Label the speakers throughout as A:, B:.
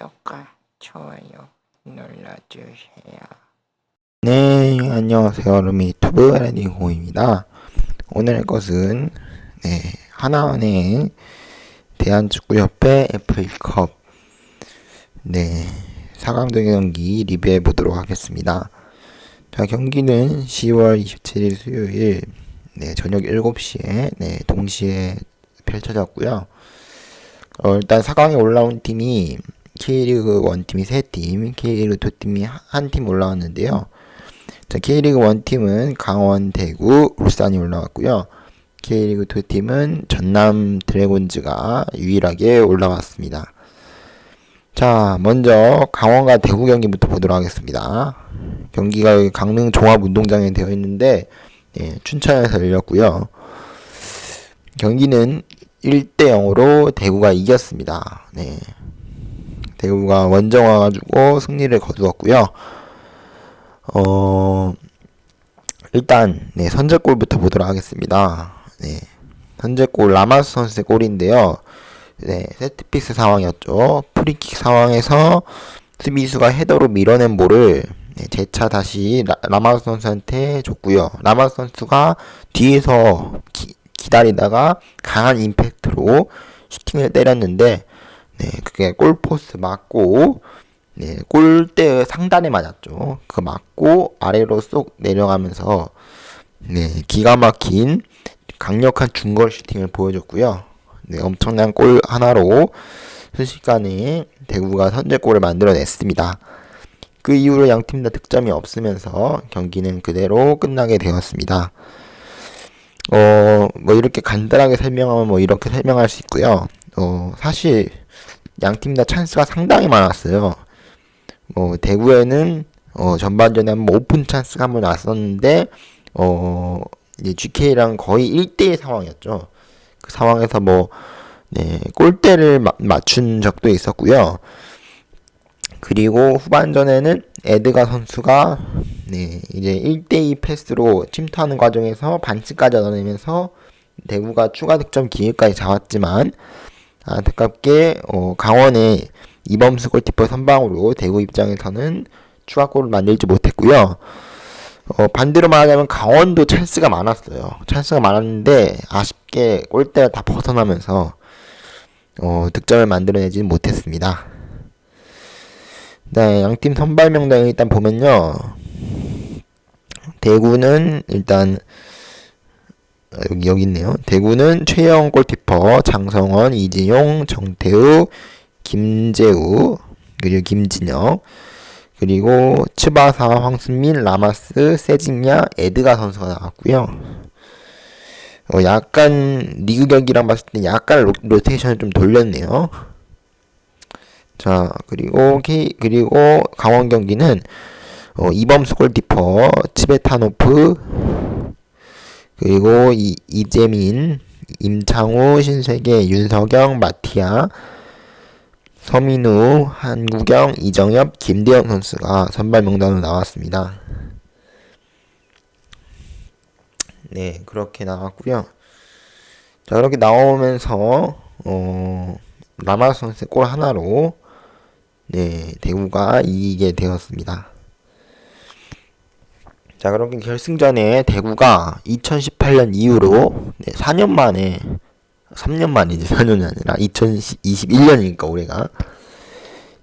A: 구독과 좋아요 눌러주세요.
B: 네, 안녕하세요. 루미유튜브 레디공입니다. 오늘 할 것은, 네, 하나은행 대한축구협회 FA컵, 네, 4강전 경기 리뷰해 보도록 하겠습니다. 자, 경기는 10월 27일 수요일, 네, 저녁 7시에, 네, 동시에 펼쳐졌고요. 어, 일단 4강에 올라온 팀이 K리그 1팀이 3팀, K리그 2팀이 한 팀 올라왔는데요. 자, K리그 1팀은 강원, 대구, 울산이 올라왔고요. K리그 2팀은 전남 드래곤즈가 유일하게 올라왔습니다. 자, 먼저 강원과 대구 경기부터 보도록 하겠습니다. 경기가 강릉 종합운동장에 되어 있는데 예, 춘천에서 열렸고요. 경기는 1대 0으로 대구가 이겼습니다. 네. 대구가 원정 와가지고 승리를 거두었고요. 어, 일단, 네, 선제골부터 보도록 하겠습니다. 네. 선제골 라마스 선수의 골인데요. 네, 세트피스 상황이었죠. 프리킥 상황에서 수비수가 헤더로 밀어낸 볼을 네, 재차 다시 라, 라마스 선수한테 줬고요. 라마스 선수가 뒤에서 기, 기다리다가 강한 임팩트로 슈팅을 때렸는데 네, 그게 골포스 맞고 네, 골대 상단에 맞았죠. 그 맞고 아래로 쏙 내려가면서 네, 기가 막힌 강력한 중거리 슈팅을 보여줬고요. 네, 엄청난 골 하나로 순식간에 대구가 선제골을 만들어냈습니다. 그 이후로 양 팀 다 득점이 없으면서 경기는 그대로 끝나게 되었습니다. 어, 뭐 이렇게 간단하게 설명하면 뭐 이렇게 설명할 수 있고요. 어, 사실 양팀 다 찬스가 상당히 많았어요. 뭐 대구에는 어, 전반전에 한번 오픈 찬스가 한번 왔었는데 어, 이제 GK랑 거의 1대1 상황이었죠. 그 상황에서 뭐 네, 골대를 마, 맞춘 적도 있었고요. 그리고 후반전에는 에드가 선수가 네, 이제 1대2 패스로 침투하는 과정에서 반칙까지 얻어내면서 대구가 추가 득점 기회까지 잡았지만 안타깝게 어, 강원의 이범수 골키퍼 선방으로 대구 입장에서는 추가골을 만들지 못했고요. 어, 반대로 말하자면 강원도 찬스가 많았어요. 찬스가 많았는데 아쉽게 골대가 다 벗어나면서 어, 득점을 만들어내지 못했습니다. 네, 양팀 선발 명단을 일단 보면요. 대구는 일단 아, 여기 여기 있네요. 대구는 최영 골키퍼, 장성원, 이지용, 정태우, 김재우, 그리고 김진혁, 그리고 츠바사, 황순민, 라마스, 세징야, 에드가 선수가 나왔고요. 어, 약간 리그 경기랑 봤을 때 약간 로, 로테이션을 좀 돌렸네요. 자, 그리고 K 그리고 강원 경기는 어, 이범수 골키퍼, 치베타노프, 그리고 이, 이재민, 임창우, 신세계, 윤석영, 마티아, 서민우, 한국영, 이정엽, 김대영 선수가 선발 명단으로 나왔습니다. 네, 그렇게 나왔고요. 자, 그렇게 나오면서 어, 라마 선수의 골 하나로 네, 대구가 이기게 되었습니다. 자, 그렇게 결승전에 대구가 2018년 이후로 네, 4년 만에 3년 만이지 4년이 아니라 2021년이니까 올해가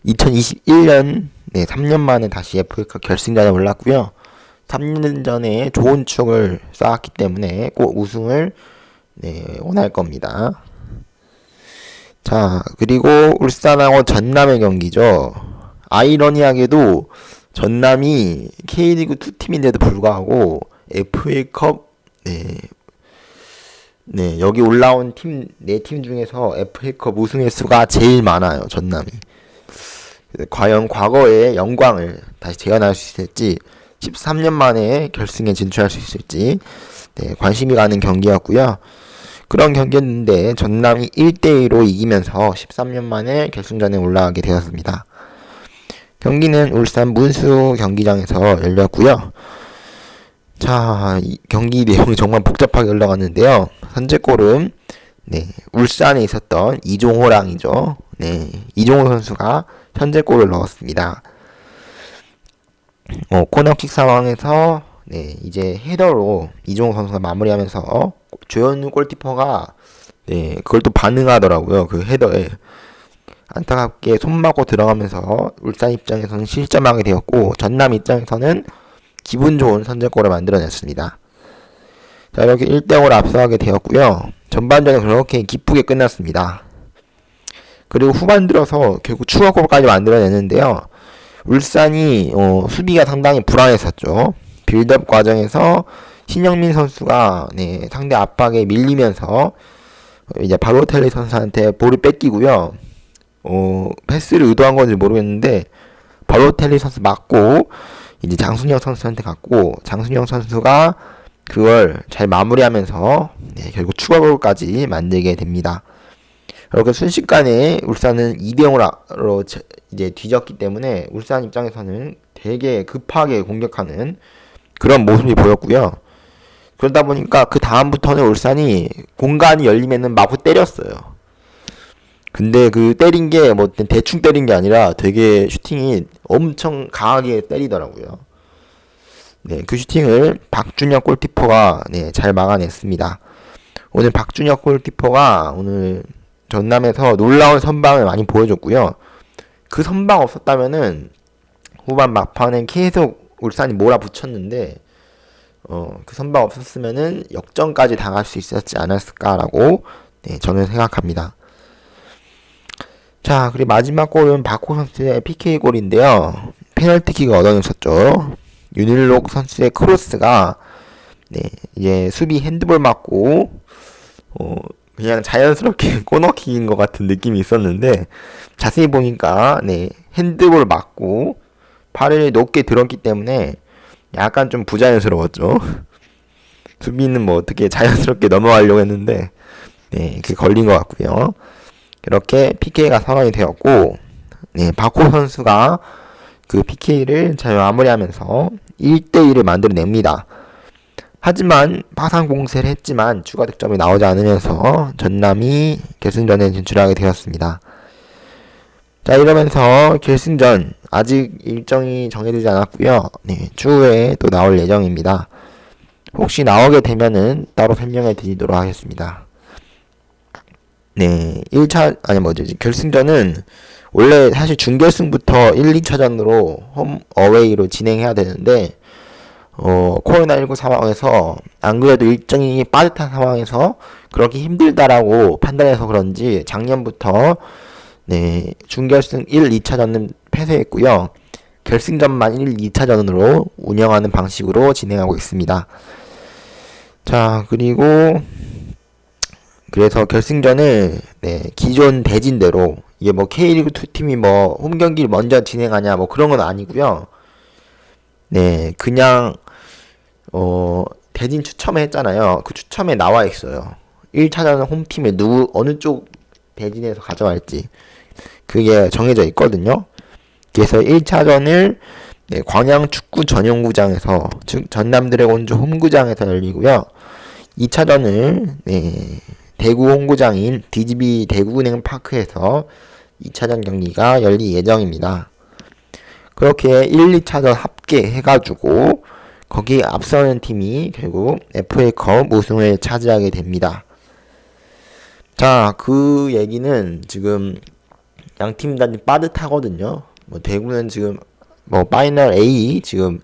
B: 2021년 네 3년 만에 다시 FA컵 결승전에 올랐고요. 3년 전에 좋은 추억을 쌓았기 때문에 꼭 우승을 네, 원할 겁니다. 자, 그리고 울산하고 전남의 경기죠. 아이러니하게도 전남이 K리그 2팀인데도 불구하고 FA컵 네, 네, 여기 올라온 팀, 네 팀 중에서 FA컵 우승 횟수가 제일 많아요, 전남이. 과연 과거의 영광을 다시 재현할 수 있을지, 13년 만에 결승에 진출할 수 있을지, 네, 관심이 가는 경기였고요. 그런 경기였는데, 전남이 1대 2로 이기면서 13년 만에 결승전에 올라가게 되었습니다. 경기는 울산 문수 경기장에서 열렸고요. 자, 경기 내용이 정말 복잡하게 흘러갔는데요. 선제골은 네, 울산에 있었던 이종호랑이죠. 네, 이종호 선수가 현재 골을 넣었습니다. 어, 코너킥 상황에서 네, 이제 헤더로 이종호 선수가 마무리하면서 조현우 골키퍼가 네, 그걸 또 반응하더라고요. 그 헤더에 안타깝게 손 맞고 들어가면서 울산 입장에서는 실점하게 되었고 전남 입장에서는 기분 좋은 선제골을 만들어냈습니다. 자, 이렇게 1대0으로 앞서가게 되었고요. 전반전은 그렇게 기쁘게 끝났습니다. 그리고 후반 들어서 결국 추가골까지 만들어냈는데요. 울산이 어, 수비가 상당히 불안했었죠. 빌드업 과정에서 신영민 선수가 네, 상대 압박에 밀리면서 이제 바로텔리 선수한테 볼을 뺏기고요. 어, 패스를 의도한 건지 모르겠는데 바로텔리 선수 맞고 이제 장순영 선수한테 갔고 장순영 선수가 그걸 잘 마무리하면서 네, 결국 추가골까지 만들게 됩니다. 이렇게 순식간에 울산은 2대 0으로 이제 뒤졌기 때문에 울산 입장에서는 되게 급하게 공격하는 그런 모습이 보였고요. 그러다 보니까 그 다음부터는 울산이 공간이 열리면은 마구 때렸어요. 근데 그 때린 게 뭐 대충 때린 게 아니라 되게 슈팅이 엄청 강하게 때리더라고요. 네, 그 슈팅을 박준혁 골키퍼가 네, 잘 막아냈습니다. 오늘 박준혁 골키퍼가 오늘 전남에서 놀라운 선방을 많이 보여줬고요. 그 선방 없었다면은 후반 막판엔 계속 울산이 몰아붙였는데 어, 그 선방 없었으면은 역전까지 당할 수 있었지 않았을까라고 네, 저는 생각합니다. 자, 그리고 마지막 골은 박호 선수의 PK 골인데요. 페널티킥을 얻어냈었죠. 윤일록 선수의 크로스가 네, 이제 수비 핸드볼 맞고 어, 그냥 자연스럽게 코너킥인 것 같은 느낌이 있었는데 자세히 보니까 네, 핸드볼 맞고 팔을 높게 들었기 때문에 약간 좀 부자연스러웠죠. 수비는 뭐 어떻게 자연스럽게 넘어가려고 했는데 네, 그 걸린 것 같고요. 이렇게 PK가 선언이 되었고 네, 박호 선수가 그 PK를 잘 마무리하면서 1대1을 만들어냅니다. 하지만 파상 공세를 했지만 추가 득점이 나오지 않으면서 전남이 결승전에 진출하게 되었습니다. 자 이러면서 결승전 아직 일정이 정해지지 않았고요. 네, 추후에 또 나올 예정입니다. 혹시 나오게 되면은 따로 설명해 드리도록 하겠습니다. 네, 1차 아니 뭐지 결승전은 원래 사실 준결승부터 1, 2차전으로 홈 어웨이로 진행해야 되는데 어 코로나19 상황에서 안 그래도 일정이 빠듯한 상황에서 그렇게 힘들다라고 판단해서 그런지 작년부터 네 준결승 1, 2차전은 폐쇄했고요. 결승전만 1, 2차전으로 운영하는 방식으로 진행하고 있습니다. 자 그리고 그래서 결승전을 네, 기존 대진대로 이게 뭐 K리그 2 팀이 뭐 홈 경기를 먼저 진행하냐 뭐 그런 건 아니고요. 네, 그냥 어 대진 추첨을 했잖아요. 그 추첨에 나와 있어요. 1차전은 홈팀에 누구 어느 쪽 대진에서 가져갈지 그게 정해져 있거든요. 그래서 1차전을 네, 광양 축구 전용구장에서 즉 전남 드래곤즈 홈구장에서 열리고요. 2차전을 네, 대구 홈구장인 DGB 대구은행 파크에서 2차전 경기가 열릴 예정입니다. 그렇게 1, 2차전 합계 해가지고 거기 앞서는 팀이 결국 FA컵 우승을 차지하게 됩니다. 자, 그 얘기는 지금 양팀 다 빠듯하거든요. 뭐 대구는 지금 뭐 파이널 A 지금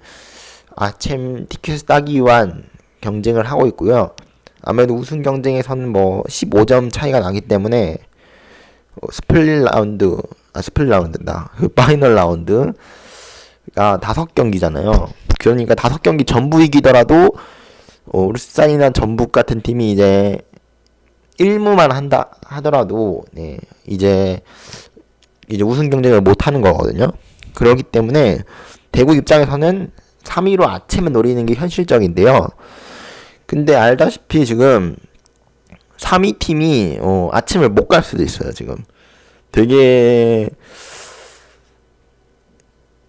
B: 아챔 티켓 따기 위한 경쟁을 하고 있고요. 아무래도 우승 경쟁에서는 뭐 15점 차이가 나기 때문에 어, 스플릿 라운드 아 스플릿 라운드다 그 파이널 라운드가 다섯 경기잖아요. 그러니까 다섯 경기 전부 이기더라도 어, 울산이나 전북 같은 팀이 이제 1무만 한다 하더라도 네 이제 이제 우승 경쟁을 못 하는 거거든요. 그렇기 때문에 대구 입장에서는 3위로 아침에 노리는 게 현실적인데요. 근데 알다시피 지금 3위 팀이 어, 아침을 못 갈 수도 있어요, 지금. 되게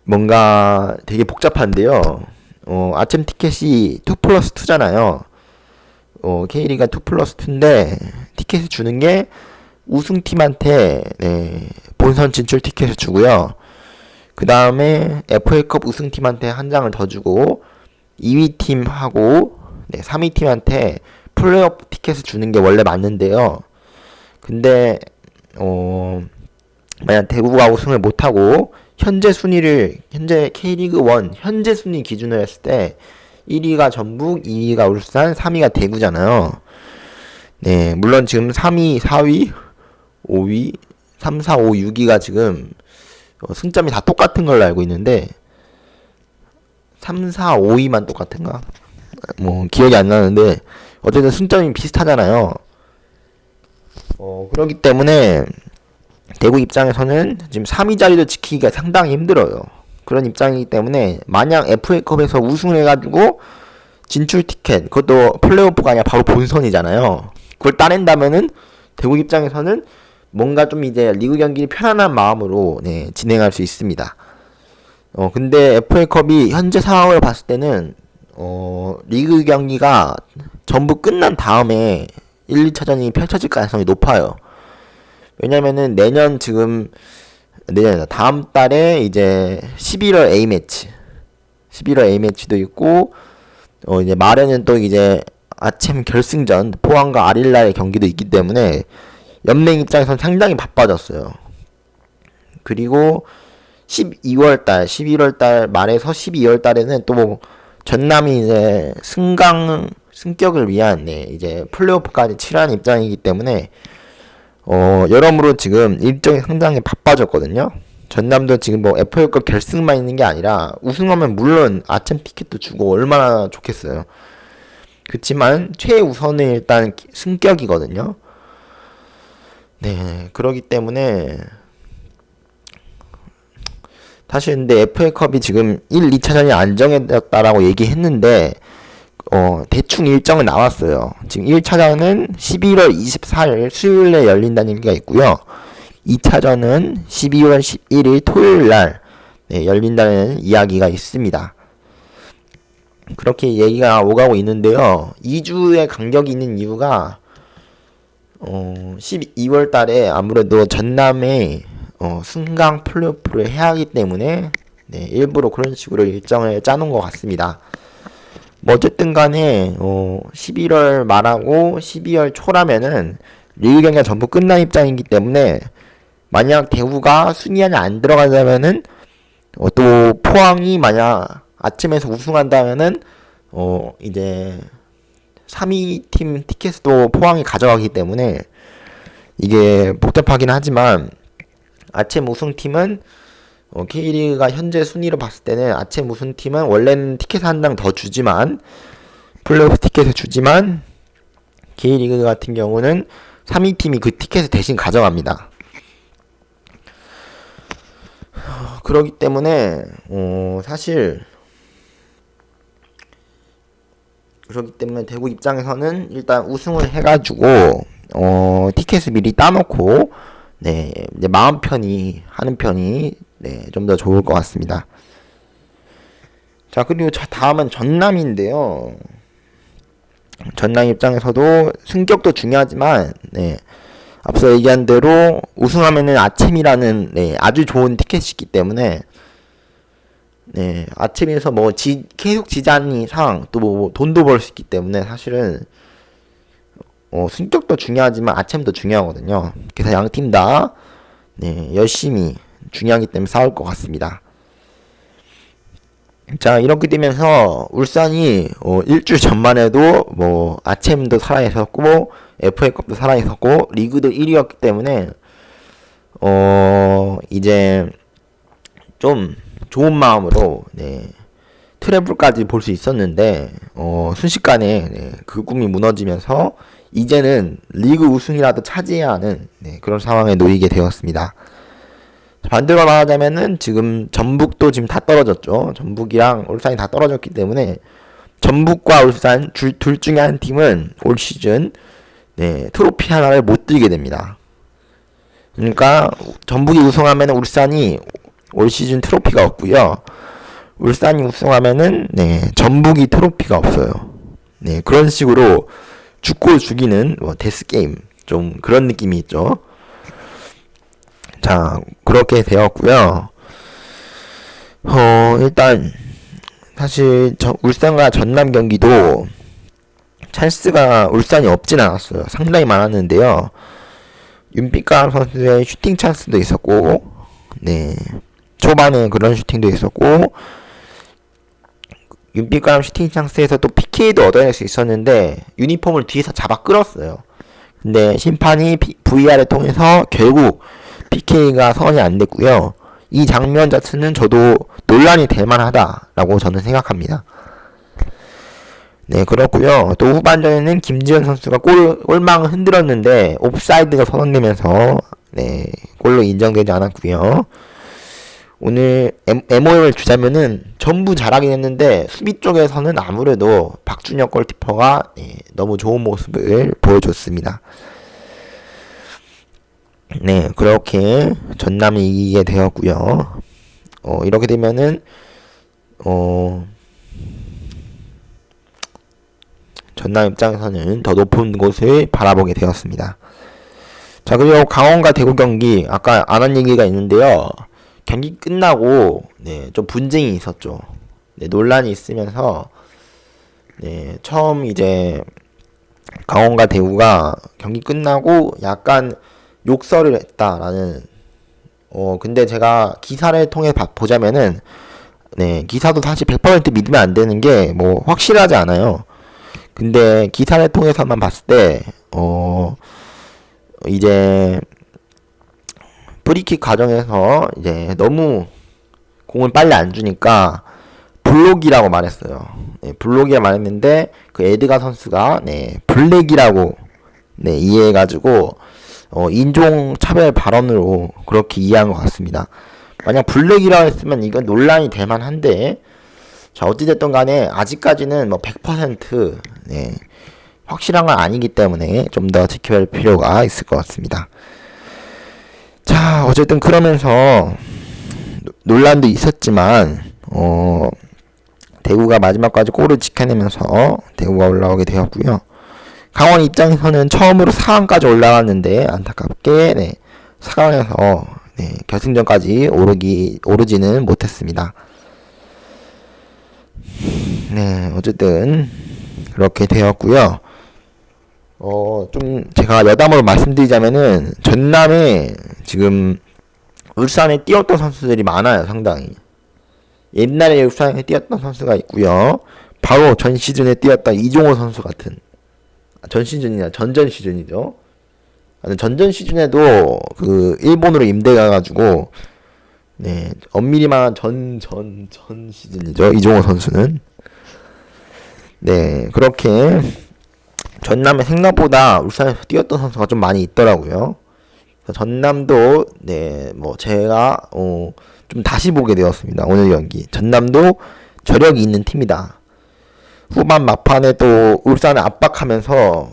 B: 뭔가 되게 복잡한데요. 어, 아침 티켓이 2 플러스 2잖아요. 어, K리가 2 플러스 2인데 티켓을 주는 게 우승팀한테 네, 본선 진출 티켓을 주고요. 그 다음에 FA컵 우승팀한테 한 장을 더 주고 2위 팀하고 네, 3위 팀한테 플레이오프 티켓을 주는 게 원래 맞는데요. 근데 어 만약 대구가 우승을 못하고 현재 순위를 현재 K리그 1 현재 순위 기준으로 했을 때 1위가 전북, 2위가 울산, 3위가 대구잖아요. 네, 물론 지금 3위, 4위, 5위, 3, 4, 5, 6위가 지금 어, 승점이 다 똑같은 걸로 알고 있는데 3, 4, 5위만 똑같은가? 뭐 기억이 안 나는데 어쨌든 승점이 비슷하잖아요. 어, 그렇기 때문에 대구 입장에서는 지금 3위 자리를 지키기가 상당히 힘들어요. 그런 입장이기 때문에 만약 FA컵에서 우승을 해가지고 진출 티켓 그것도 플레이오프가 아니라 바로 본선이잖아요. 그걸 따낸다면은 대구 입장에서는 뭔가 좀 이제 리그 경기를 편안한 마음으로 네, 진행할 수 있습니다. 어 근데 FA컵이 현재 상황을 봤을 때는 어 리그 경기가 전부 끝난 다음에 1, 2차전이 펼쳐질 가능성이 높아요. 왜냐면은 내년 지금 내년 다음 달에 이제 11월 A 매치 11월 A 매치도 있고 어 이제 말에는 또 이제 아침 결승전 포항과 아릴라의 경기도 있기 때문에 연맹 입장에서는 상당히 바빠졌어요. 그리고 12월 달, 11월 달 말에서 12월 달에는 또 전남이 이제 승강 승격을 위한 네, 이제 플레이오프까지 치르는 입장이기 때문에 어, 여러모로 지금 일정이 상당히 바빠졌거든요. 전남도 지금 뭐 FA컵 결승만 있는 게 아니라 우승하면 물론 아침 티켓도 주고 얼마나 좋겠어요. 그렇지만 최우선은 일단 승격이거든요. 네, 그러기 때문에 사실 근데 FA컵이 지금 1, 2차전이 안 정해졌다라고 얘기했는데 어, 대충 일정은 나왔어요. 지금 1차전은 11월 24일 수요일에 열린다는 얘기가 있고요. 2차전은 12월 11일 토요일 날 네, 열린다는 이야기가 있습니다. 그렇게 얘기가 오가고 있는데요. 2주의 간격이 있는 이유가 어, 12월 달에 아무래도 전남에 어, 승강 플레이오프를 해야 하기 때문에 네, 일부러 그런 식으로 일정을 짜놓은 것 같습니다. 뭐 어쨌든 간에 어 11월 말하고 12월 초라면은 리그 경기가 전부 끝난 입장이기 때문에 만약 대구가 순위 안에 안 들어간다면은 어, 또 포항이 만약 아침에서 우승한다면은 어 이제 3위 팀 티켓도 포항이 가져가기 때문에 이게 복잡하긴 하지만 아침 우승팀은 어, K리그가 현재 순위로 봤을 때는 아침 우승팀은 원래는 티켓 한 장 더 주지만 플레이오프 티켓을 주지만 K리그 같은 경우는 3위 팀이 그 티켓을 대신 가져갑니다. 어, 그러기 때문에 어, 사실 그렇기 때문에 대구 입장에서는 일단 우승을 해가지고 어, 티켓을 미리 따놓고 네 이제 마음 편히 하는 편이 네, 좀 더 좋을 것 같습니다. 자, 그리고 저 다음은 전남인데요. 전남 입장에서도 승격도 중요하지만, 네, 앞서 얘기한 대로 우승하면은 아침이라는 네, 아주 좋은 티켓이기 때문에, 네, 아침에서 뭐 지, 계속 지자는 이상 또 뭐 돈도 벌 수 있기 때문에 사실은 어, 승격도 중요하지만 아침도 중요하거든요. 그래서 양 팀 다 네, 열심히 중요하기 때문에 싸울 것 같습니다. 자 이렇게 되면서 울산이 어, 일주일 전만 해도 뭐 아침도 살아있었고 FA컵도 살아있었고 리그도 1위였기 때문에 어 이제 좀 좋은 마음으로 네 트래블까지 볼 수 있었는데 어 순식간에 네, 그 꿈이 무너지면서 이제는 리그 우승이라도 차지해야 하는 네, 그런 상황에 놓이게 되었습니다. 반대로 말하자면은 지금 전북도 지금 다 떨어졌죠. 전북이랑 울산이 다 떨어졌기 때문에 전북과 울산 둘, 둘 중에 한 팀은 올 시즌 네, 트로피 하나를 못 들게 됩니다. 그러니까 전북이 우승하면 울산이 올 시즌 트로피가 없고요. 울산이 우승하면은 네, 전북이 트로피가 없어요. 네, 그런 식으로 죽고 죽이는 뭐 데스 게임 좀 그런 느낌이 있죠. 자 그렇게 되었고요. 어 일단 사실 저 울산과 전남 경기도 찬스가 울산이 없진 않았어요. 상당히 많았는데요. 윤빛감 선수의 슈팅 찬스도 있었고, 네. 초반에 그런 슈팅도 있었고, 윤빛감 슈팅 찬스에서 또 PK도 얻어낼 수 있었는데, 유니폼을 뒤에서 잡아 끌었어요. 근데 심판이 VR을 통해서 결국 PK가 선이 안 됐고요. 이 장면 자체는 저도 논란이 될 만하다라고 저는 생각합니다. 네, 그렇고요. 또 후반전에는 김지현 선수가 골, 골망을 흔들었는데 옵사이드가 선언되면서 네, 골로 인정되지 않았고요. 오늘 MOM을 주자면은 전부 잘하긴 했는데 수비 쪽에서는 아무래도 박준혁 골키퍼가 네, 너무 좋은 모습을 보여줬습니다. 네, 그렇게 전남이 이기게 되었고요. 어, 이렇게 되면은 어 전남 입장에서는 더 높은 곳을 바라보게 되었습니다. 자, 그리고 강원과 대구 경기 아까 안 한 얘기가 있는데요. 경기 끝나고 네, 좀 분쟁이 있었죠. 네, 논란이 있으면서 네, 처음 이제 강원과 대구가 경기 끝나고 약간 욕설을 했다라는 어 근데 제가 기사를 통해 봐, 보자면은 네 기사도 사실 100% 믿으면 안 되는 게 뭐 확실하지 않아요. 근데 기사를 통해서만 봤을 때, 어, 이제, 프리킥 과정에서 이제 너무 공을 빨리 안 주니까 블록이라고 말했어요. 네, 블록이라 말했는데 그 에드가 선수가 네, 블랙이라고 네, 이해해가지고 어, 인종 차별 발언으로 그렇게 이해한 것 같습니다. 만약 블랙이라고 했으면 이건 논란이 될 만한데 자, 어찌됐든 간에 아직까지는 뭐 100% 네, 확실한 건 아니기 때문에 좀 더 지켜야 할 필요가 있을 것 같습니다. 자, 어쨌든 그러면서 논란도 있었지만 어, 대구가 마지막까지 골을 지켜내면서 대구가 올라오게 되었고요. 강원 입장에서는 처음으로 4강까지 올라갔는데 안타깝게 네, 4강에서 네, 결승전까지 오르기 오르지는 못했습니다. 네, 어쨌든 그렇게 되었고요. 어, 좀 제가 여담으로 말씀드리자면은 전남에 지금 울산에 뛰었던 선수들이 많아요, 상당히. 옛날에 울산에 뛰었던 선수가 있고요. 바로 전 시즌에 뛰었던 이종호 선수 같은 아, 전 시즌이나 전전 시즌이죠. 전전 시즌에도 그 일본으로 임대 가가지고 네 엄밀히만 전전 전 시즌이죠 이종호 선수는 네 그렇게 전남에 생각보다 울산에서 뛰었던 선수가 좀 많이 있더라고요. 전남도 네 뭐 제가 어, 좀 다시 보게 되었습니다 오늘 경기 전남도 저력이 있는 팀이다. 후반 막판에 또 울산을 압박하면서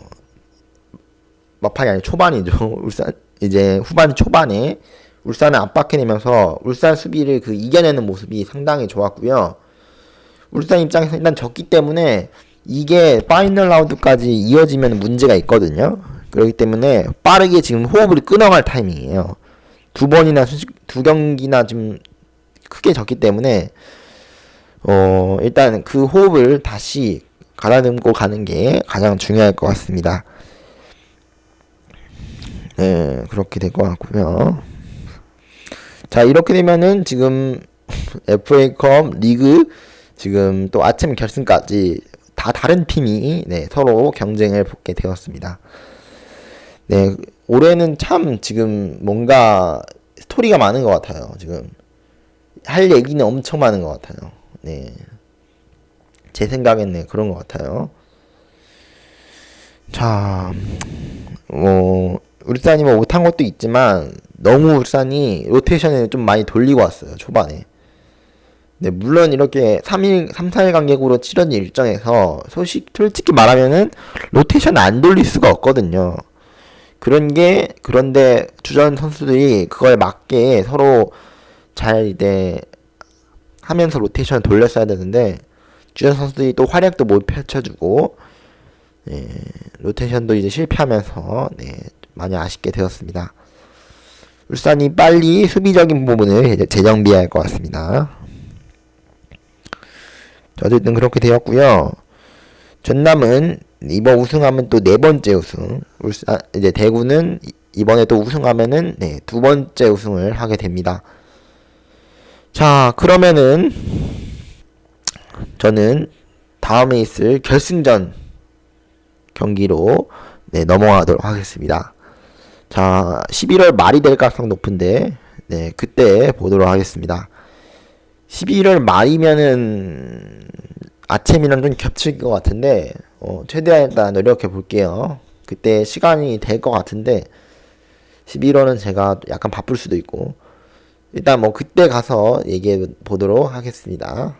B: 막판이 아니 초반이죠 울산 이제 후반 초반에 울산을 압박해내면서 울산 수비를 그 이겨내는 모습이 상당히 좋았고요. 울산 입장에서 일단 졌기 때문에 이게 파이널 라운드까지 이어지면 문제가 있거든요. 그렇기 때문에 빠르게 지금 호흡을 끊어갈 타이밍이에요. 두 번이나 두 경기나 좀 크게 졌기 때문에 어 일단 그 호흡을 다시 가다듬고 가는 게 가장 중요할 것 같습니다. 네 그렇게 될 것 같고요. 자 이렇게 되면은 지금 FA컵 리그 지금 또 아침 결승까지 다 다른 팀이 네, 서로 경쟁을 붙게 되었습니다. 네 올해는 참 지금 뭔가 스토리가 많은 것 같아요. 지금 할 얘기는 엄청 많은 것 같아요. 네. 제 생각엔 네, 그런 것 같아요. 자, 뭐, 울산이 뭐 못한 것도 있지만, 너무 울산이 로테이션을 좀 많이 돌리고 왔어요, 초반에. 네, 물론 이렇게 3일, 3, 4일 간격으로 치러진 일정에서 소식, 솔직히 말하면은 로테이션 안 돌릴 수가 없거든요. 그런 게, 그런데 주전 선수들이 그걸 맞게 서로 잘 이제 하면서 로테이션을 돌렸어야 되는데, 주전 선수들이 또 활약도 못 펼쳐주고, 네, 로테이션도 이제 실패하면서 네, 많이 아쉽게 되었습니다. 울산이 빨리 수비적인 부분을 이제 재정비해야 할것 같습니다. 자, 어쨌든 그렇게 되었고요. 전남은 이번 우승하면 또 네 번째 우승. 울산 이제 대구는 이- 이번에 또 우승하면은 네, 두 번째 우승을 하게 됩니다. 자, 그러면은 저는 다음에 있을 결승전 경기로 네, 넘어가도록 하겠습니다. 자, 11월 말이 될 가능성 높은데 네, 그때 보도록 하겠습니다. 11월 말이면은 아침이랑 좀 겹칠 것 같은데 어, 최대한 일단 노력해 볼게요. 그때 시간이 될 것 같은데 11월은 제가 약간 바쁠 수도 있고 일단 뭐 그때 가서 얘기해 보도록 하겠습니다.